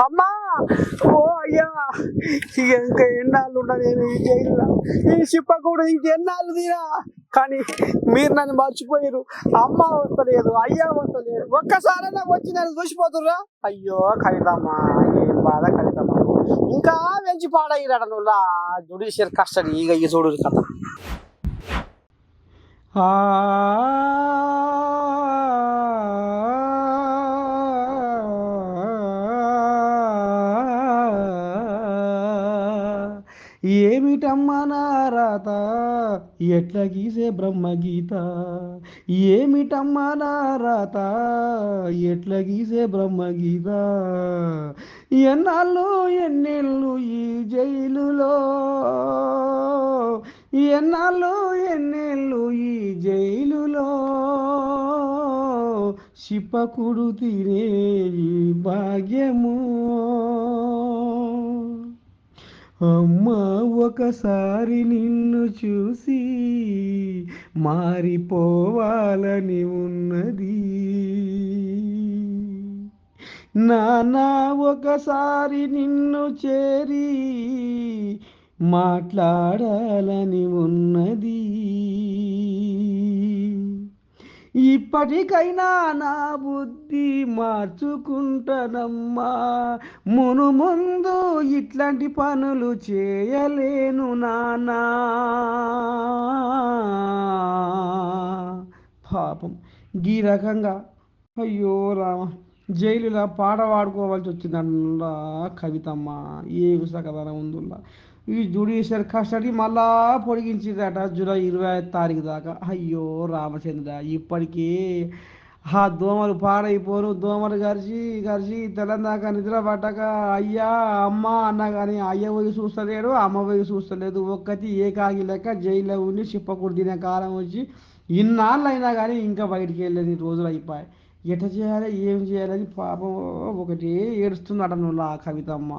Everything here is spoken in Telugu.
అమ్మా! ఓ అయ్యా! ఇక ఇంకా ఎన్నాళ్ళు ఉన్నా నేను ఈ జైల్లో? ఈ చిప్ప కూడా ఇంకెన్నాళ్ళు తీరా? కానీ మీరు నన్ను మర్చిపోయారు అమ్మ వస్తలేదు అయ్యా వస్తలేదు. ఒక్కసారైనా వచ్చి నన్ను చూసిపోతుర్రా అయ్యో కవితమ్మా ఏం బాధ కవితమ్మ ఇంకా పెంచి పాడయ్యాడ నువ్వు జుడిషియల్ కస్టడీ ఇక ఈ చూడు ఆ ఏమిటమ్మా నా రాత ఎట్ల గీసే బ్రహ్మగీత ఏమిటమ్మా నా రాత ఎట్ల గీసే బ్రహ్మగీత ఎన్నాళ్ళు ఎన్నెళ్ళు ఈ జైలులో? ఎన్నాళ్ళు ఎన్నెళ్ళు ఈ జైలులో? శిపకుడు తినే ఈ భాగ్యము. అమ్మ ఒకసారి నిన్ను చూసి మారిపోవాలని ఉన్నది. నానా ఒకసారి నిన్ను చేరి మాట్లాడాలని ఉన్నది. ఇప్పటికైనా నా బుద్ధి మార్చుకుంటానమ్మా. మును ముందు ఇట్లాంటి పనులు చేయలేను నానా పాపం. ఈ రకంగా అయ్యో రామ. జైలులో పాట పాడుకోవాల్సి వచ్చిందల్లా కవితమ్మ. ఏ సకదనం ఉందిలా ఈ జుడిషియల్ కస్టడీ మళ్ళా పొడిగించిందట జూలై ఇరవై ఐదు తారీఖు దాకా. అయ్యో రామచంద్ర ఇప్పటికీ ఆ దోమలు పాడైపోను. దోమలు గరిచి గరిచి తెలంగాణ నిద్ర పట్టక అయ్యా అమ్మ అన్న కానీ అయ్య పోయి చూస్తలేడు అమ్మ పోయి చూస్తలేదు. ఒక్కటి ఏకాగి లెక్క జైల్లో ఉండి చిప్పకూడు తినే కాలం వచ్చి ఇన్నాళ్ళు అయినా కానీ ఇంకా బయటికి వెళ్ళేది రోజులు అయిపోయాయి ఎట చేయాలి ఏం చేయాలని పాపం ఒకటి ఏడుస్తున్నాడు నువ్వు ఆ కవితమ్మ.